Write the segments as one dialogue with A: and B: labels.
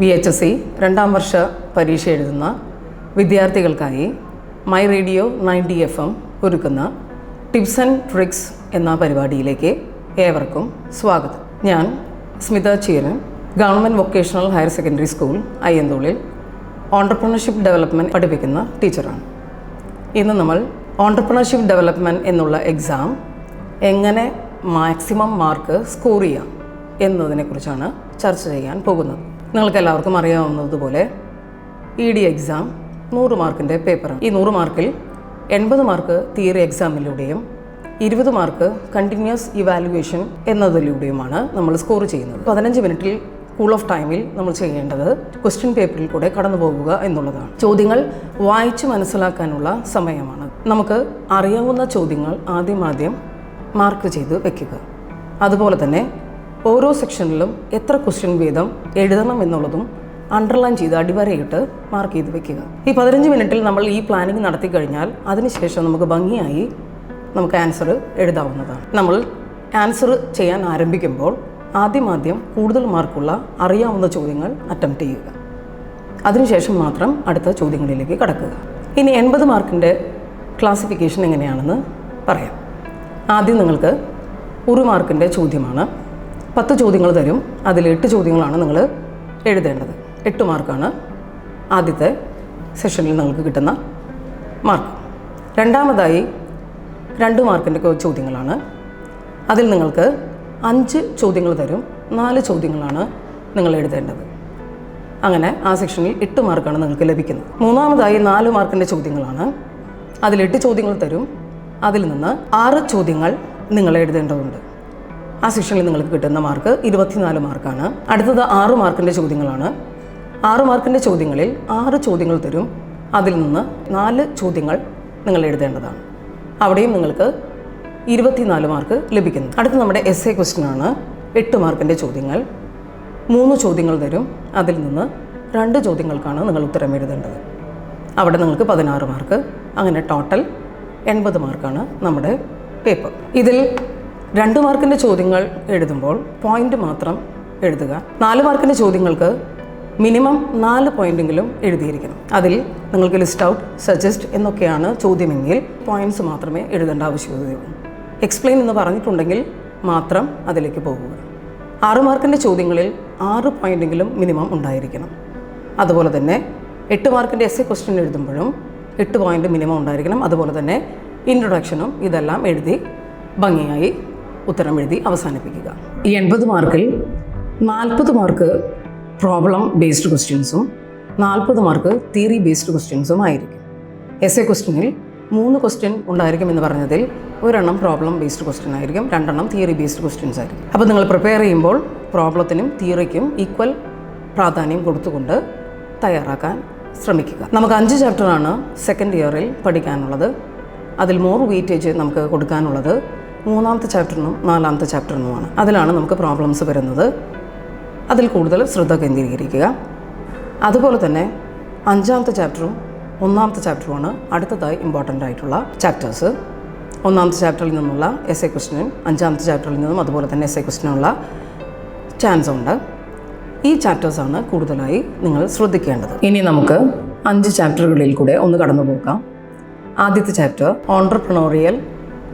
A: V H S C രണ്ടാം വർഷ പരീക്ഷ എഴുതുന്ന വിദ്യാർത്ഥികൾക്കായി my radio ninety F M ഒരുക്കുന്ന ടിപ്സ് ആൻഡ് ട്രിക്സ് എന്ന പരിപാടിയിലേക്ക് ഏവർക്കും സ്വാഗതം. ഞാൻ Smitha Cheeran government vocational higher secondary school അയ്യന്തോളിൽ entrepreneurship development പഠിപ്പിക്കുന്ന ടീച്ചറാണ്. ഇന്ന് നമ്മൾ ഓണ്ടർപ്രണർഷിപ്പ് ഡെവലപ്മെന്റ് എന്നുള്ള എക്സാം എങ്ങനെ മാക്സിമം മാർക്ക് സ്കോർ ചെയ്യാം എന്നതിനെക്കുറിച്ചാണ് ചർച്ച ചെയ്യാൻ പോകുന്നത്. നിങ്ങൾക്ക് എല്ലാവർക്കും അറിയാവുന്നതുപോലെ ഇ ഡി എക്സാം നൂറ് മാർക്കിന്റെ പേപ്പറാണ്. ഈ നൂറ് മാർക്കിൽ എൺപത് മാർക്ക് തിയറി എക്സാമിലൂടെയും ഇരുപത് മാർക്ക് കണ്ടിന്യൂസ് ഇവാലുവേഷൻ എന്നതിലൂടെയുമാണ് നമ്മൾ സ്കോർ ചെയ്യുന്നത്. പതിനഞ്ച് മിനിറ്റിൽ കൂൾ ഓഫ് ടൈമിൽ നമ്മൾ ചെയ്യേണ്ടത് ക്വസ്റ്റ്യൻ പേപ്പറിൽ കൂടെ കടന്നു പോകുക എന്നുള്ളതാണ്. ചോദ്യങ്ങൾ വായിച്ചു മനസ്സിലാക്കാനുള്ള സമയമാണ്. നമുക്ക് അറിയാവുന്ന ചോദ്യങ്ങൾ ആദ്യം ആദ്യം മാർക്ക് ചെയ്ത് വെക്കുക. അതുപോലെ തന്നെ ഓരോ സെക്ഷനിലും എത്ര ക്വസ്റ്റ്യൻ വീതം എഴുതണം എന്നുള്ളതും അണ്ടർലൈൻ ചെയ്ത് അടിവരയിട്ട് മാർക്ക് ചെയ്ത് വെക്കുക. ഈ പതിനഞ്ച് മിനിറ്റിൽ നമ്മൾ ഈ പ്ലാനിങ് നടത്തി കഴിഞ്ഞാൽ അതിനുശേഷം നമുക്ക് ഭംഗിയായി നമുക്ക് ആൻസർ എഴുതാവുന്നതാണ്. നമ്മൾ ആൻസർ ചെയ്യാൻ ആരംഭിക്കുമ്പോൾ ആദ്യം ആദ്യം കൂടുതൽ മാർക്കുള്ള അറിയാവുന്ന ചോദ്യങ്ങൾ അറ്റംപ്റ്റ് ചെയ്യുക. അതിനുശേഷം മാത്രം അടുത്ത ചോദ്യങ്ങളിലേക്ക് കടക്കുക. ഇനി എൺപത് മാർക്കിന്റെ ക്ലാസിഫിക്കേഷൻ എങ്ങനെയാണെന്ന് പറയാം. ആദ്യം നിങ്ങൾക്ക് ഒരു മാർക്കിന്റെ ചോദ്യമാണ് പത്ത് ചോദ്യങ്ങൾ തരും. അതിൽ എട്ട് ചോദ്യങ്ങളാണ് നിങ്ങൾ എഴുതേണ്ടത്. എട്ട് മാർക്കാണ് ആദ്യത്തെ സെഷനിൽ നിങ്ങൾക്ക് കിട്ടുന്ന മാർക്ക്. രണ്ടാമതായി രണ്ട് മാർക്കിന്റെ ചോദ്യങ്ങളാണ്. അതിൽ നിങ്ങൾക്ക് അഞ്ച് ചോദ്യങ്ങൾ തരും. നാല് ചോദ്യങ്ങളാണ് നിങ്ങൾ എഴുതേണ്ടത്. അങ്ങനെ ആ സെക്ഷനിൽ എട്ട് മാർക്കാണ് നിങ്ങൾക്ക് ലഭിക്കുന്നത്. മൂന്നാമതായി നാല് മാർക്കിന്റെ ചോദ്യങ്ങളാണ്. അതിൽ എട്ട് ചോദ്യങ്ങൾ തരും. അതിൽ നിന്ന് ആറ് ചോദ്യങ്ങൾ നിങ്ങൾ എഴുതേണ്ടതുണ്ട്. ആ സെക്ഷനിൽ നിങ്ങൾക്ക് കിട്ടുന്ന മാർക്ക് ഇരുപത്തിനാല് മാർക്കാണ്. അടുത്തത് ആറ് മാർക്കിന്റെ ചോദ്യങ്ങളാണ്. ആറ് മാർക്കിന്റെ ചോദ്യങ്ങളിൽ ആറ് ചോദ്യങ്ങൾ തരും. അതിൽ നിന്ന് നാല് ചോദ്യങ്ങൾ നിങ്ങൾ എഴുതേണ്ടതാണ്. അവിടെയും നിങ്ങൾക്ക് ഇരുപത്തിനാല് മാർക്ക് ലഭിക്കുന്നു. അടുത്ത നമ്മുടെ എസ് എ ക്വസ്റ്റിനാണ് എട്ട് മാർക്കിന്റെ ചോദ്യങ്ങൾ. മൂന്ന് ചോദ്യങ്ങൾ തരും. അതിൽ നിന്ന് രണ്ട് ചോദ്യങ്ങൾക്കാണ് നിങ്ങൾ ഉത്തരം എഴുതേണ്ടത്. അവിടെ നിങ്ങൾക്ക് പതിനാറ് മാർക്ക്. അങ്ങനെ ടോട്ടൽ എൺപത് മാർക്കാണ് നമ്മുടെ പേപ്പർ ഇതിൽ രണ്ട് മാർക്കിന്റെ ചോദ്യങ്ങൾ എഴുതുമ്പോൾ പോയിന്റ് മാത്രം എഴുതുക. നാല് മാർക്കിന്റെ ചോദ്യങ്ങൾക്ക് മിനിമം നാല് പോയിന്റെങ്കിലും എഴുതിയിരിക്കണം. അതിൽ നിങ്ങൾക്ക് ലിസ്റ്റ് ഔട്ട് സജസ്റ്റ് എന്നൊക്കെയാണ് ചോദ്യമെങ്കിൽ പോയിന്റ്സ് മാത്രമേ എഴുതേണ്ട ആവശ്യകതയുള്ളൂ എക്സ്പ്ലെയിൻ എന്ന് പറഞ്ഞിട്ടുണ്ടെങ്കിൽ മാത്രം അതിലേക്ക് പോകുക. ആറ് മാർക്കിന്റെ ചോദ്യങ്ങളിൽ ആറ് പോയിന്റെങ്കിലും മിനിമം ഉണ്ടായിരിക്കണം. അതുപോലെ തന്നെ എട്ട് മാർക്കിന്റെ എസ് എ ക്വസ്റ്റ്യൻ എഴുതുമ്പോഴും എട്ട് പോയിന്റ് മിനിമം ഉണ്ടായിരിക്കണം. അതുപോലെ തന്നെ ഇൻട്രൊഡക്ഷനും ഇതെല്ലാം എഴുതി ഭംഗിയായി ഉത്തരം എഴുതി അവസാനിപ്പിക്കുക. ഈ എൺപത് മാർക്കിൽ നാൽപ്പത് മാർക്ക് പ്രോബ്ലം ബേസ്ഡ് ക്വസ്റ്റ്യൻസും നാൽപ്പത് മാർക്ക് തിയറി ബേസ്ഡ് ക്വസ്റ്റ്യൻസും ആയിരിക്കും. എസ് എ ക്വസ്റ്റ്യനിൽ മൂന്ന് ക്വസ്റ്റ്യൻ ഉണ്ടായിരിക്കും എന്ന് പറഞ്ഞതിൽ ഒരെണ്ണം പ്രോബ്ലം ബേസ്ഡ് ക്വസ്റ്റ്യൻ ആയിരിക്കും രണ്ടെണ്ണം തിയറി ബേസ്ഡ് ക്വസ്റ്റ്യൻസ് ആയിരിക്കും. അപ്പോൾ നിങ്ങൾ പ്രിപ്പയർ ചെയ്യുമ്പോൾ പ്രോബ്ലത്തിനും തിയറിക്കും ഈക്വൽ പ്രാധാന്യം കൊടുത്തുകൊണ്ട് തയ്യാറാക്കാൻ ശ്രമിക്കുക. നമുക്ക് അഞ്ച് ചാപ്റ്ററാണ് സെക്കൻഡ് ഇയറിൽ പഠിക്കാനുള്ളത്. അതിൽ മോർ വെയിറ്റേജ് നമുക്ക് കൊടുക്കാനുള്ളത്. മൂന്നാമത്തെ ചാപ്റ്ററിനും നാലാമത്തെ ചാപ്റ്ററിനുമാണ് അതിലാണ് നമുക്ക് പ്രോബ്ലംസ് വരുന്നത്. അതിൽ കൂടുതൽ ശ്രദ്ധ കേന്ദ്രീകരിക്കുക. അതുപോലെ തന്നെ അഞ്ചാമത്തെ ചാപ്റ്ററും ഒന്നാമത്തെ ചാപ്റ്ററുമാണ് അടുത്തതായി ഇമ്പോർട്ടന്റ് ആയിട്ടുള്ള ചാപ്റ്റേഴ്സ് ഒന്നാമത്തെ ചാപ്റ്ററിൽ നിന്നുള്ള എസ് എ ക്വസ്റ്റിനും അഞ്ചാമത്തെ ചാപ്റ്ററിൽ നിന്നും അതുപോലെ തന്നെ എസ് എ ക്വസ്റ്റിനുള്ള ചാൻസ് ഉണ്ട്. ഈ ചാപ്റ്റേഴ്സാണ് കൂടുതലായി നിങ്ങൾ ശ്രദ്ധിക്കേണ്ടത്. ഇനി നമുക്ക് അഞ്ച് ചാപ്റ്ററുകളിൽ കൂടെ ഒന്ന് കടന്നു പോകാം ആദ്യത്തെ ചാപ്റ്റർ ഓണ്ടർപ്രണോറിയൽ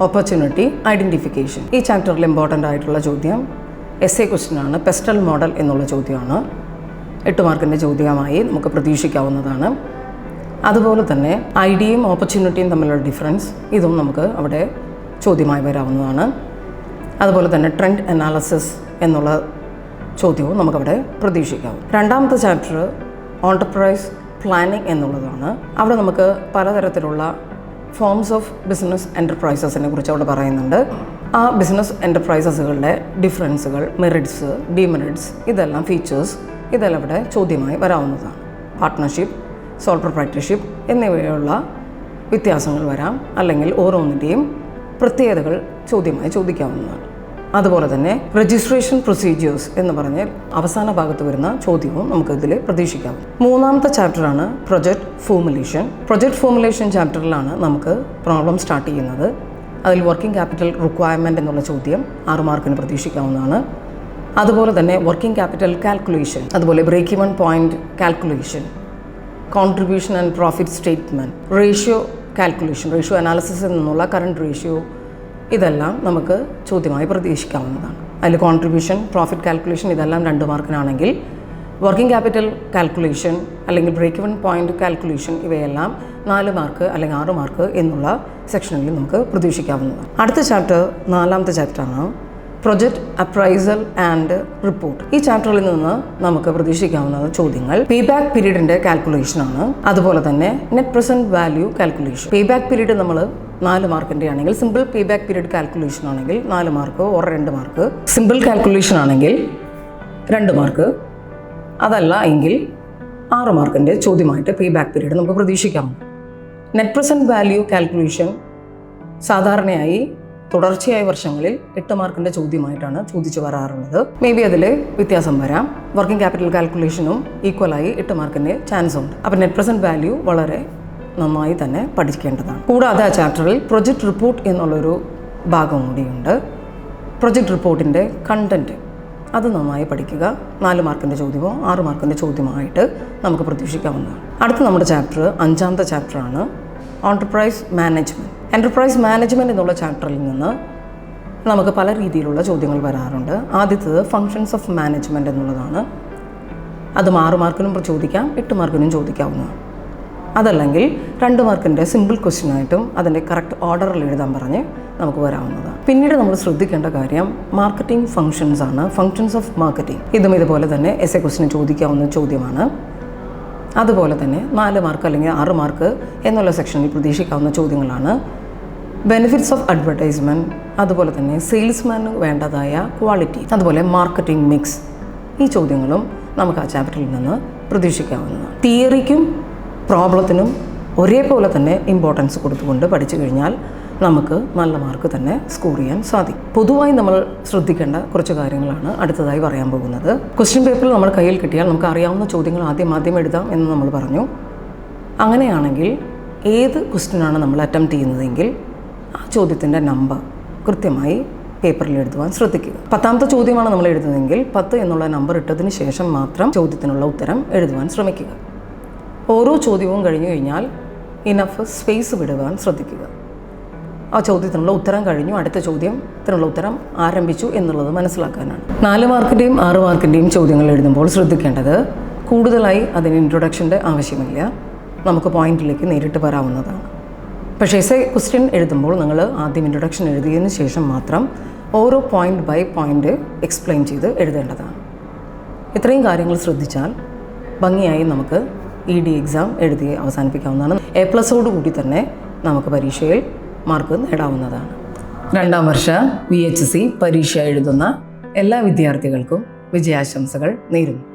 A: ഓപ്പർച്യൂണിറ്റി ഐഡന്റിഫിക്കേഷൻ ഈ ചാപ്റ്ററിൽ ഇമ്പോർട്ടന്റ് ആയിട്ടുള്ള ചോദ്യം എസ് എ ക്വസ്റ്റ്യൻ ആണ്. പെസ്റ്റൽ മോഡൽ എന്നുള്ള ചോദ്യമാണ്. എട്ട് മാർക്കിന്റെ ചോദ്യമായി നമുക്ക് പ്രതീക്ഷിക്കാവുന്നതാണ്. അതുപോലെ തന്നെ ഐഡിയയും ഓപ്പർച്യൂണിറ്റിയും തമ്മിലുള്ള ഡിഫറൻസ് ഇതും നമുക്ക് അവിടെ ചോദ്യമായി വരാവുന്നതാണ്. അതുപോലെ തന്നെ ട്രെൻഡ് അനാലിസിസ് എന്നുള്ള ചോദ്യവും നമുക്കവിടെ പ്രതീക്ഷിക്കാം. രണ്ടാമത്തെ ചാപ്റ്റർ ഓണ്ടർപ്രൈസ് പ്ലാനിങ് എന്നുള്ളതാണ്. അവിടെ നമുക്ക് പലതരത്തിലുള്ള ഫോംസ് ഓഫ് ബിസിനസ് എന്റർപ്രൈസസിനെ കുറിച്ച് അവിടെ പറയുന്നുണ്ട്. ആ ബിസിനസ് എന്റർപ്രൈസസുകളുടെ ഡിഫറൻസുകൾ മെറിറ്റ്സ് ഡിമെറിറ്റ്സ് ഇതെല്ലാം ഫീച്ചേഴ്സ് ഇതെല്ലാം ഇവിടെ ചോദ്യമായി വരാവുന്നതാണ്. പാർട്ട്ണർഷിപ്പ് സോൾ പ്രൊപ്രൈറ്റർഷിപ്പ് എന്നിവയുള്ള വ്യത്യാസങ്ങൾ വരാം. അല്ലെങ്കിൽ ഓരോന്നിന്റെയും പ്രത്യേകതകൾ ചോദ്യമായി ചോദിക്കാവുന്നതാണ്. അതുപോലെ തന്നെ രജിസ്ട്രേഷൻ പ്രൊസീജിയേഴ്സ് എന്ന് പറഞ്ഞാൽ അവസാന ഭാഗത്ത് വരുന്ന ചോദ്യവും നമുക്ക് ഇതിൽ പ്രതീക്ഷിക്കാം. മൂന്നാമത്തെ ചാപ്റ്ററാണ് പ്രൊജക്ട് ഫോമുലേഷൻ പ്രൊജക്ട് ഫോമുലേഷൻ ചാപ്റ്ററിലാണ് നമുക്ക് പ്രോബ്ലം സ്റ്റാർട്ട് ചെയ്യുന്നത്. അതിൽ വർക്കിംഗ് ക്യാപിറ്റൽ റിക്വയർമെന്റ് എന്നുള്ള ചോദ്യം ആറ് മാർക്കിന് പ്രതീക്ഷിക്കാവുന്നതാണ്. അതുപോലെ തന്നെ വർക്കിംഗ് ക്യാപിറ്റൽ കാൽക്കുലേഷൻ അതുപോലെ break even point calculation contribution and profit statement ratio calculation ratio അനാലിസിസിൽ നിന്നുള്ള കറണ്ട് റേഷ്യോ ഇതെല്ലാം നമുക്ക് ചോദ്യമായി പ്രതീക്ഷിക്കാവുന്നതാണ്. അതിൽ കോൺട്രിബ്യൂഷൻ പ്രോഫിറ്റ് കാൽക്കുലേഷൻ ഇതെല്ലാം രണ്ട് മാർക്കിനാണെങ്കിൽ വർക്കിംഗ് ക്യാപിറ്റൽ കാൽക്കുലേഷൻ അല്ലെങ്കിൽ ബ്രേക്ക് വൺ പോയിന്റ് കാൽക്കുലേഷൻ ഇവയെല്ലാം നാല് മാർക്ക് അല്ലെങ്കിൽ ആറ് മാർക്ക് എന്നുള്ള സെക്ഷനിൽ നമുക്ക് പ്രതീക്ഷിക്കാവുന്നതാണ്. അടുത്ത ചാപ്റ്റർ നാലാമത്തെ ചാപ്റ്ററാണ് പ്രൊജക്ട് അപ്രൈസൽ ആൻഡ് റിപ്പോർട്ട് ഈ ചാപ്റ്ററിൽ നിന്ന് നമുക്ക് പ്രതീക്ഷിക്കാവുന്ന ചോദ്യങ്ങൾ പേ ബാക്ക് പീരീഡിന്റെ കാൽക്കുലേഷൻ ആണ്. അതുപോലെ തന്നെ net present value calculation pay back period നമ്മൾ നാല് മാർക്കിന്റെ ആണെങ്കിൽ simple pay back period calculation ആണെങ്കിൽ നാല് മാർക്ക് ഓർ രണ്ട് മാർക്ക്. സിമ്പിൾ കാൽക്കുലേഷൻ ആണെങ്കിൽ രണ്ട് മാർക്ക്. അതല്ല എങ്കിൽ ആറ് മാർക്കിന്റെ ചോദ്യമായിട്ട് പേ ബാക്ക് പീരീഡ് നമുക്ക് പ്രതീക്ഷിക്കാം. നെറ്റ് പ്രസന്റ് വാല്യൂ കാൽക്കുലേഷൻ സാധാരണയായി തുടർച്ചയായ വർഷങ്ങളിൽ എട്ട് മാർക്കിന്റെ ചോദ്യമായിട്ടാണ് ചോദിച്ചു വരാറുള്ളത്. മേ ബി അതിൽ വ്യത്യാസം വരാം. വർക്കിംഗ് ക്യാപിറ്റൽ കാൽക്കുലേഷനും ഈക്വലായി എട്ട് മാർക്കിന്റെ ചാൻസ് ഉണ്ട്. അപ്പോൾ നെറ്റ് പ്രസന്റ് വാല്യൂ വളരെ നന്നായി തന്നെ പഠിക്കേണ്ടതാണ്. കൂടാതെ ആ ചാപ്റ്ററിൽ പ്രൊജക്ട് റിപ്പോർട്ട് എന്നുള്ളൊരു ഭാഗം കൂടിയുണ്ട്. പ്രൊജക്ട് റിപ്പോർട്ടിന്റെ കണ്ടന്റ് അത് നന്നായി പഠിക്കുക. നാല് മാർക്കിന്റെ ചോദ്യമോ ആറ് മാർക്കിന്റെ ചോദ്യമായിട്ട് നമുക്ക് പ്രതീക്ഷിക്കാവുന്നതാണ്. അടുത്ത നമ്മുടെ ചാപ്റ്റർ അഞ്ചാമത്തെ ചാപ്റ്ററാണ് ഓൺടർപ്രൈസ് മാനേജ്മെന്റ് എന്റർപ്രൈസ് മാനേജ്മെന്റ് എന്നുള്ള ചാപ്റ്ററിൽ നിന്ന് നമുക്ക് പല രീതിയിലുള്ള ചോദ്യങ്ങൾ വരാറുണ്ട്. ആദ്യത്തത് ഫങ്ഷൻസ് ഓഫ് മാനേജ്മെന്റ് എന്നുള്ളതാണ്. അത് ആറ് മാർക്കിനും ചോദിക്കാം എട്ട് മാർക്കിനും ചോദിക്കാവുന്നതാണ്. അതല്ലെങ്കിൽ രണ്ട് മാർക്കിന്റെ സിമ്പിൾ ക്വസ്റ്റ്യൻ ആയിട്ടും അതിന്റെ കറക്റ്റ് ഓർഡറിൽ എഴുതാൻ പറഞ്ഞ് നമുക്ക് വരാവുന്നതാണ്. പിന്നീട് നമ്മൾ ശ്രദ്ധിക്കേണ്ട കാര്യം മാർക്കറ്റിംഗ് ഫങ്ഷൻസ് ആണ്. Functions of marketing. ഇതും ഇതുപോലെ തന്നെ എസ് എ ക്വസ്റ്റിന് ചോദിക്കാവുന്ന ചോദ്യമാണ്. അതുപോലെ തന്നെ നാല് മാർക്ക് അല്ലെങ്കിൽ ആറ് മാർക്ക് എന്നുള്ള സെക്ഷനിൽ പ്രതീക്ഷിക്കാവുന്ന ചോദ്യങ്ങളാണ്. ബെനിഫിറ്റ്സ് ഓഫ് അഡ്വർടൈസ്മെന്റ് അതുപോലെ തന്നെ സെയിൽസ്മാന് വേണ്ടതായ ക്വാളിറ്റി അതുപോലെ മാർക്കറ്റിംഗ് മിക്സ് ഈ ചോദ്യങ്ങളും നമുക്ക് ആ ചാപ്റ്ററിൽ നിന്ന് പ്രതീക്ഷിക്കാവുന്നതാണ്. തിയറിക്കും പ്രോബ്ലത്തിനും ഒരേപോലെ തന്നെ ഇമ്പോർട്ടൻസ് കൊടുത്തുകൊണ്ട് പഠിച്ചു കഴിഞ്ഞാൽ നമുക്ക് നല്ല മാർക്ക് തന്നെ സ്കോർ ചെയ്യാൻ സാധിക്കും. പൊതുവായി നമ്മൾ ശ്രദ്ധിക്കേണ്ട കുറച്ച് കാര്യങ്ങളാണ് അടുത്തതായി പറയാൻ പോകുന്നത്. ക്വസ്റ്റ്യൻ പേപ്പറിൽ നമ്മൾ കയ്യിൽ കിട്ടിയാൽ നമുക്ക് അറിയാവുന്ന ചോദ്യങ്ങൾ ആദ്യം ആദ്യം എഴുതാം എന്ന് നമ്മൾ പറഞ്ഞു. അങ്ങനെയാണെങ്കിൽ ഏത് ക്വസ്റ്റ്യനാണ് നമ്മൾ അറ്റംപ്റ്റ് ചെയ്യുന്നതെങ്കിൽ ആ ചോദ്യത്തിന്റെ നമ്പർ കൃത്യമായി പേപ്പറിൽ എഴുതുവാൻ ശ്രദ്ധിക്കുക. പത്താമത്തെ ചോദ്യമാണ് നമ്മൾ എഴുതുന്നതെങ്കിൽ പത്ത് എന്നുള്ള നമ്പർ ഇട്ടതിന് ശേഷം മാത്രം ചോദ്യത്തിനുള്ള ഉത്തരം എഴുതുവാൻ ശ്രമിക്കുക. ഓരോ ചോദ്യവും കഴിഞ്ഞു കഴിഞ്ഞാൽ ഇനഫ് സ്പേസ് വിടുവാൻ ശ്രദ്ധിക്കുക. ആ ചോദ്യത്തിനുള്ള ഉത്തരം കഴിഞ്ഞു. അടുത്ത ചോദ്യം ചോദ്യത്തിനുള്ള ഉത്തരം ആരംഭിച്ചു എന്നുള്ളത് മനസ്സിലാക്കാനാണ്. നാല് മാർക്കിന്റെയും ആറ് മാർക്കിന്റെയും ചോദ്യങ്ങൾ എഴുതുമ്പോൾ ശ്രദ്ധിക്കേണ്ടത് കൂടുതലായി അതിന് ഇൻട്രൊഡക്ഷന്റെ ആവശ്യമില്ല. നമുക്ക് പോയിന്റിലേക്ക് നേരിട്ട് വരാവുന്നതാണ്. പക്ഷേ എസ് എ ക്വസ്റ്റ്യൻ എഴുതുമ്പോൾ നിങ്ങൾ ആദ്യം ഇൻട്രൊഡക്ഷൻ എഴുതിയതിന് ശേഷം മാത്രം ഓരോ പോയിന്റ് ബൈ പോയിന്റ് എക്സ്പ്ലെയിൻ ചെയ്ത് എഴുതേണ്ടതാണ്. ഇത്രയും കാര്യങ്ങൾ ശ്രദ്ധിച്ചാൽ ഭംഗിയായി നമുക്ക് ഇ ഡി എക്സാം എഴുതി അവസാനിപ്പിക്കാവുന്നതാണ്. എ പ്ലസോട് കൂടി തന്നെ നമുക്ക് പരീക്ഷയിൽ മാർക്ക് നേടാവുന്നതാണ്. രണ്ടാം വർഷ വി എച്ച് സി പരീക്ഷ എഴുതുന്ന എല്ലാ വിദ്യാർത്ഥികൾക്കും വിജയാശംസകൾ നേരുന്നു.